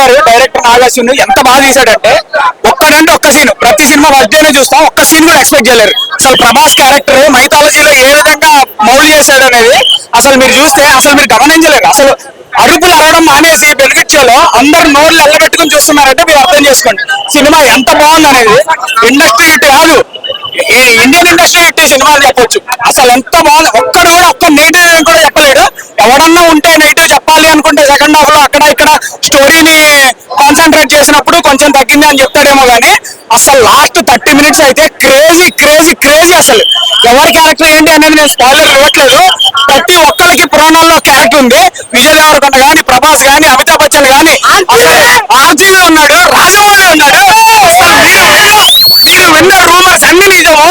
గారు డైరెక్టర్ నాగార్జున ఎంత బాగా తీసాడంటే ఒక్కడంటే ఒక్క సీన్ ప్రతి సినిమా ఫస్ట్ డేనే చూస్తాం ఒక్క సీన్ కూడా ఎక్స్పెక్ట్ చేయలేరు. అసలు ప్రభాస్ క్యారెక్టర్ మైథాలజీలో ఏ విధంగా మౌలి చేశాడు అనేది అసలు మీరు చూస్తే అసలు మీరు గమనించలేరు. అసలు అరుపులు అరవడం మానేసి బెనిఫిట్లో అందరు నోళ్ళు ఎల్లబెట్టుకుని చూస్తున్నారంటే మీరు అర్థం చేసుకోండి. సినిమా ఎంత బాగుంది అనేది ఇండస్ట్రీ హిట్ కాదు ఈ ఇండియన్ ఇండస్ట్రీ హిట్ సినిమాలు చెప్పొచ్చు. అసలు ఎంత బాగుంది? ఒక్కడు కూడా ఒక్క నెగిటివ్ కూడా చెప్పలేడు. ఎవడన్నా ఉంటే నెగిటివ్ చెప్పాలి అనుకుంటే సెకండ్ హాఫ్లో అక్కడ ఇక్కడ స్టోరీని చేసినప్పుడు కొంచెం తగ్గింది అని చెప్తాడేమో కానీ అసలు లాస్ట్ థర్టీ మినిట్స్ అయితే క్రేజీ క్రేజీ క్రేజీ అసలు. ఎవరి క్యారెక్టర్ ఏంటి అనేది నేను స్పాయిలర్ ఇవ్వట్లేదు. ప్రతి ఒక్కరికి పురాణాల్లో క్యారెక్టర్ ఉంది. విజయ్ దేవరకొండ గాని ప్రభాస్ గాని అమితాబ్ బచ్చన్ గాని ఆర్జీవి ఉన్నాడు రాజమౌళి ఉన్నాడు. అసలు మీరు- విన్న రూమర్స్ అన్ని నిజము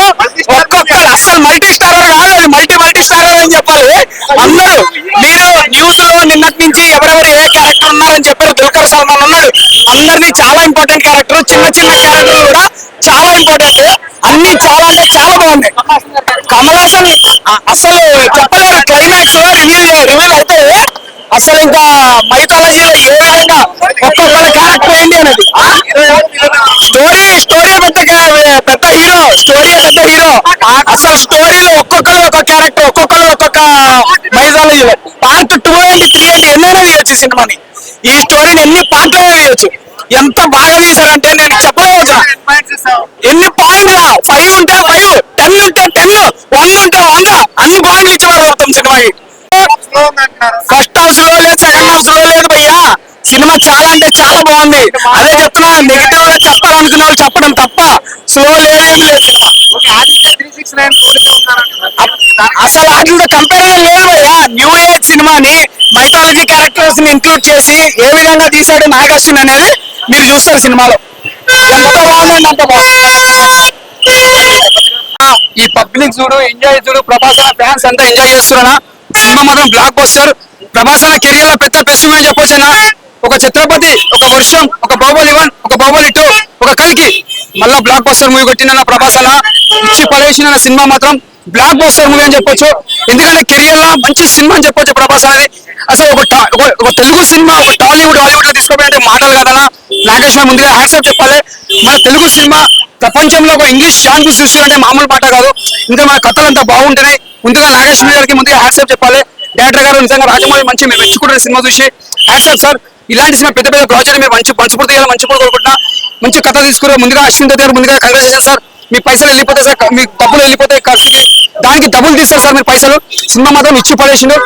ఒక్కొక్కరు అసలు మల్టీ స్టారర్ కాదు అది మల్టీ మల్టీ స్టారర్ అని చెప్పాలి. అందరూ మీరు న్యూస్లో నిన్నటి నుంచి ఎవరెవరు ఏ క్యారెక్టర్ ఉన్నారని చెప్పారు దుల్కర్ సల్మాన్ ఉన్నాడు అందరినీ చాలా ఇంపార్టెంట్ క్యారెక్టర్ చిన్న చిన్న క్యారెక్టర్ కూడా చాలా ఇంపార్టెంట్ అన్ని చాలా అంటే చాలా బాగున్నాయి కమల్ హాసన్ అసలు చెప్పలేరు. క్లైమాక్స్ రివీల్ రివీల్ అయితే అసలు ఇంకా మైథాలజీలో ఏ విధంగా ఒక్కొక్కల క్యారెక్టర్ ఏంటి అనేది స్టోరీ స్టోరీ పెద్ద పెద్ద హీరో స్టోరీ పెద్ద హీరో అసలు స్టోరీలో ఒక్కొక్కరు ఒక్కొక్క క్యారెక్టర్ ఒక్కొక్కరు ఒక్కొక్క మైథాలజీలో part two and three and ఎన్నైనా తీయొచ్చు సినిమాని ఈ స్టోరీని ఎన్ని పార్ట్లు తీయొచ్చు ఎంత బాగా వేశారంటే నేను చెప్పలేవచ్చు ఎన్ని పాయింట్ల ఫైవ్ ఉంటే ఫైవ్ టెన్ ఉంటే టెన్ వన్ ఉంటే వంద అన్ని పాయింట్లు ఇచ్చి పడతాం సినిమాకి. ఫస్ట్ హౌస్లో లేదు సెకండ్ హౌస్లో లేదు భయ్యా. సినిమా చాలా అంటే చాలా బాగుంది. అదే చెప్తున్నా మిగతా వాళ్ళు చెప్పాలనుకున్న వాళ్ళు చెప్పడం తప్ప స్లో లేదేం లేదు. సినిమా అసలు వాటితో కంపారిజన్ లేదు భయ్యా. న్యూ ఏజ్ సినిమాని మైథాలజీ క్యారెక్టర్స్ని ఇంక్లూడ్ చేసి ఏ విధంగా తీశాడు నాగార్జున అనేది మీరు చూస్తారు సినిమాలో. ఎంత బాగుందండి అంత ఈ పబ్లిక్ చూడు ఎంజాయ్ చూడు ప్రభాస్ అన్న ఫ్యాన్స్ అంతా ఎంజాయ్ చేస్తున్నా సినిమా మాత్రం బ్లాక్ బస్టర్ ప్రభాస్ అన్న కెరియర్లో పెద్ద బెస్ట్ మూవీ చెప్పొచ్చు ఒక ఛత్రపతి ఒక వర్షం ఒక బాహుబలి వన్ ఒక బాహుబలి టూ ఒక కల్కి. మళ్ళా బ్లాక్ బస్టర్ మూవీ కొట్టిన ప్రభాస్ అన్న. ఇచ్చి పడేసిన సినిమా మాత్రం బ్లాక్ బస్టర్ మూవీ అని చెప్పొచ్చు. ఎందుకంటే కెరియర్లో మంచి సినిమా అని చెప్పొచ్చు ప్రభాస్ అనేది అసలు ఒక టా- ఒక- ఒక తెలుగు సినిమా ఒక టాలీవుడ్ హాలీవుడ్లో తీసుకోవాలంటే మాటలు కదనా నాగేశ్వర ముందుగా హ్యాట్సాప్ చెప్పాలి. మన తెలుగు సినిమా ప్రపంచంలో ఒక ఇంగ్లీష్ షాంపు సృష్టి మామూలు పాట కాదు. ఇంకా మన కథలు అంతా బాగుంటున్నాయి ముందుగా నాగేశ్వర గారికి ముందుగా హ్యాట్సాప్ చెప్పాలి. డైరెక్టర్ గారు నిజంగా రాజమౌళి మంచి మేము మెచ్చుకుంటున్న సినిమా చూసి. హ్యాట్సాప్ సార్ ఇలాంటి సినిమా పెద్ద పెద్ద ప్రాజెక్ట్ మీరు మంచి పంచుపూర్తి చేయాలి మంచి పూర్తి కోరుకుంటున్నా. మంచి కథ తీసుకుని ముందుగా అశ్విన్ గారు ముందుగా కంగ్రాచులేషన్ సార్ మీ పైసలు వెళ్ళిపోతాయి సార్ మీ డబ్బులు వెళ్ళిపోతాయి ఖర్చుకి దానికి డబ్బులు తీస్తారు సార్ మీరు పైసలు. సినిమా మాత్రం ఇచ్చి పడేసిండు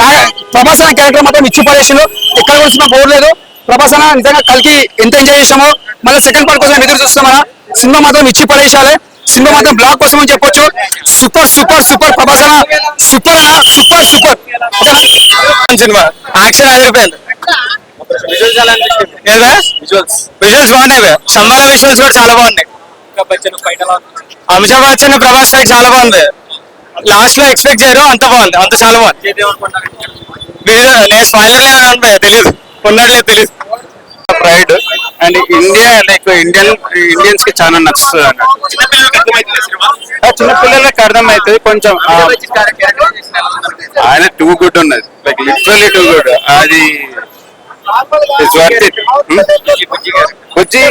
నా ప్రభాస్ అనే క్యారెక్టర్ మాత్రం ఇచ్చి పడేసిండు ఎక్కడ కూడా సినిమా పోలేదు. ప్రభాస్ అన్న నిజంగా కలికి ఎంత ఎంజాయ్ చేసామో మళ్ళీ సెకండ్ పార్ట్ కోసం ఎదురు చూస్తున్నామా సినిమా మాత్రం ఇచ్చి పడేసాలి సినిమా మాత్రం బ్లాక్ కోసం అని చెప్పొచ్చు. సూపర్ సూపర్ సూపర్ ప్రభాస్ అన్న సూపర్ అన్న సూపర్ సూపర్ సినిమా. యాక్షన్ అదిరిపోయింది విజువల్స్ విజువల్స్ బాగున్నాయి సంబాల విజువల్స్ కూడా చాలా బాగున్నాయి. అమితాబ్ బచ్చన్ ప్రభాస్ ఫైట్ చాలా బాగుంది. లాస్ట్లో ఎక్స్పెక్ట్ చేయరు అంత బాగుంది. అంత చాలా బాగుంది. నేను స్పాయిలర్ తెలియదు లేదు తెలియదు pride and India like Indian ఇండియన్స్కి చాలా నచ్చుతుంది అన్న. చిన్న పిల్లలకి అర్థమవుతుంది కొంచెం ఆయన టూ గుడ్ ఉన్నది. లైక్ లిటరలీ టూ గుడ్ అది it Bujji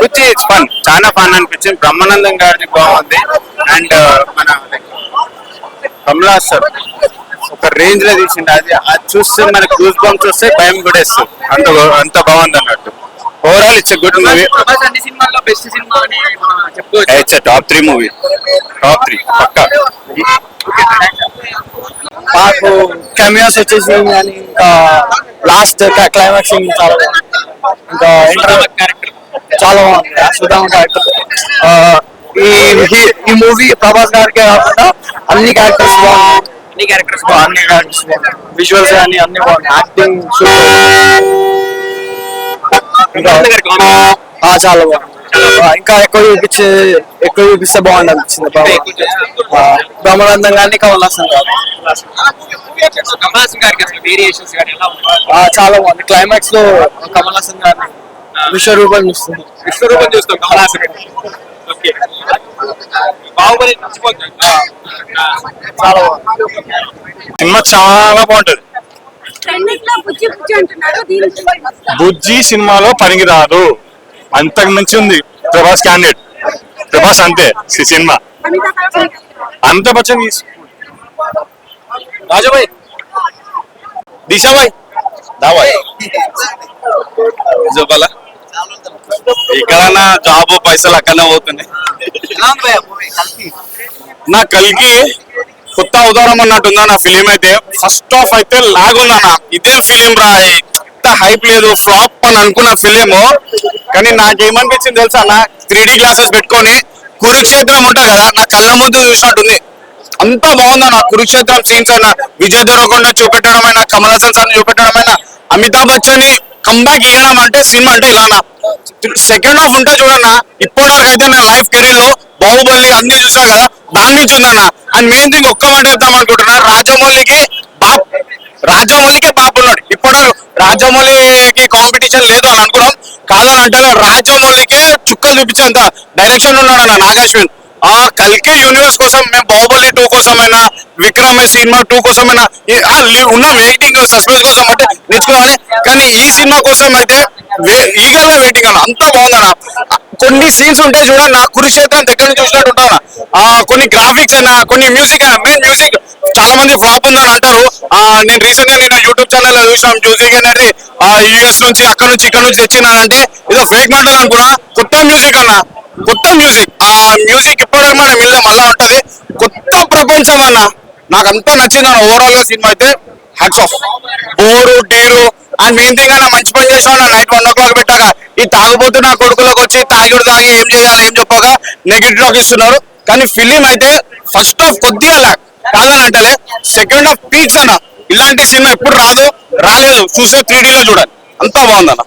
Bujji it's fun చాలా ఫన్ అనిపించింది. బ్రహ్మానందం గారిది బాగుంది. అండ్ మన కమలాస్ సార్. ఒక రేంజ్లో తీసిండు. అది అది చూస్తే మనకి గూస్ బంప్స్ వస్తే భయం కూడా వేస్తుంది అంత అంత బాగుంది అన్నట్టు. Overall it's good movie it's top three movie top three పక్కా. మాకు కెమియోస్ వచ్చేసి కానీ ఇంకా లాస్ట్ క్లైమాక్స్ చాలా బాగుంది. ఇంకా ఇంటర్ చాలా బాగుంది. క్యారెక్టర్ ఈ ఈ- ఈ మూవీ ప్రభాస్ గారికి కాకుండా అన్ని క్యారెక్టర్స్ బాగున్నాయి. అన్ని క్యారెక్టర్స్ అన్ని విజువల్స్ కానీ అన్ని యాక్టింగ్ ఇంకా చాలా బాగుంది. ఇంకా ఎక్కువ చూపించే ఎక్కువ చూపిస్తే బాగుంది అనిపించింది బాబా. బ్రహ్మానందం కానీ కమల్ హాసన్ గారు చాలా బాగుంది. క్లైమాక్స్లో కమల్ హాసన్ గారిని విశ్వరూపం చూస్తుంది. విశ్వరూపం చూస్తాం కమల్ హాసన్ బాహుబలి సినిమా చాలా బాగుంటది. బుజ్జి సినిమాలో పనికిరాదు. అంతకు మించి ఉంది ప్రభాస్ క్యాండిడేట్. ప్రభాస్ అంతే ఈ సినిమా. అంత బచ్చన్ రాజాబాయ్. దిశాబాయ్ దాబాయ్ ఎక్కడన్నా జాబ్ పైసలు అక్కడనే పోతున్నాయి. నా కలికి కొత్త అవతారం అన్నట్టుందా నా ఫిలిం అయితే. ఫస్ట్ ఆఫ్ అయితే లాగ్ ఉందన్న ఇదేం ఫిలిం రా ఇంత హైప్ లేదు ఫ్లాప్ అని అనుకున్న ఫిలిం కానీ నాకేమనిపించింది తెలుసా అన్న? త్రీ డి గ్లాసెస్ పెట్టుకొని కురుక్షేత్రం ఉంటుంది కదా నా కళ్ళ ముందు చూసినట్టుంది. అంతా బాగుంది నా కురుక్షేత్రం సీన్స్ అయినా విజయ్ చూపెట్టడం చూపెట్టడమైనా కమల్ హాసన్ సార్ అయినా అమితాబ్ బచ్చన్ కంబ్యాక్ ఇవ్వడం అంటే సినిమా అంటే ఇలానా సెకండ్ హాఫ్ ఉంటే చూడన్న ఇప్పటివరకు అయితే నా లైఫ్ కెరీర్లో బాహుబలి అన్ని చూసా కదా దాని నుంచి ఉందన్న అండ్ మెయిన్ థింగ్ ఒక్క మాట చెప్తాం అనుకుంటున్నా. రాజమౌళికి బాప్ రాజమౌళికే బాప్ ఉన్నాడు. ఇప్పుడు రాజమౌళికి కాంపిటీషన్ లేదు అని అనుకున్నాం. కాదని అంటే రాజమౌళికే చుక్కలు చూపించేంత డైరెక్షన్ ఉన్నాడు అన్న నాగాశ్విన్ ఆ కల్కి యూనివర్స్ కోసం మేము బాహుబలి టూ కోసమైనా విక్రమ్ సినిమా టూ కోసమైనా ఆ ఉన్న వెయిటింగ్ సస్పెన్స్ కోసం అంటే నేర్చుకోవాలి. కానీ ఈ సినిమా కోసం అయితే ఈగల్ వెయిటింగ్ అన్న అంతా బాగుందన్న కొన్ని సీన్స్ ఉంటాయి చూడండి నా కురుక్షేత్రం దగ్గర నుంచి చూసినట్టు ఉంటాను ఆ కొన్ని గ్రాఫిక్స్ అయినా కొన్ని మ్యూజిక్ అయినా మెయిన్ మ్యూజిక్ చాలా మంది ఫ్లాప్ ఉందని అంటారు. ఆ నేను రీసెంట్గా నేను యూట్యూబ్ ఛానల్లో చూసాం మ్యూజిక్ అనేది. ఆ యుఎస్ నుంచి అక్కడ నుంచి ఇక్కడ నుంచి తెచ్చినానంటే ఇదో ఫేక్ మాటలు అనుకున్నా కొత్త మ్యూజిక్ అన్న కొత్త మ్యూజిక్ ఆ మ్యూజిక్ ఇప్పటివరకు మనం మిల్ల మళ్ళా ఉంటది. కొత్త ప్రపంచం అన్న నాకు అంతా నచ్చింది అన్న ఓవరాల్గా సినిమా అయితే హ్యాట్స్ ఆఫ్ బోరు డీరు అండ్ మెయిన్ థింగ్ మంచి పని చేసావు నైట్ వన్ ఓ క్లాక్ పెట్టాక ఈ తాగుబోతున్న నా కొడుకులోకి వచ్చి తాగుడు తాగి ఏం చేయాలి ఏం చెప్పాక నెగిటివ్ టాక్ ఇస్తున్నారు. కానీ ఫిలిం అయితే ఫస్ట్ హాఫ్ కొద్దిగా ల్యాక్ కాదని అంటే సెకండ్ హాఫ్ పీక్స్ అన్న. ఇలాంటి సినిమా ఎప్పుడు రాదు రాలేదు. చూసే త్రీ లో చూడాలి. అంతా బాగుందన్న.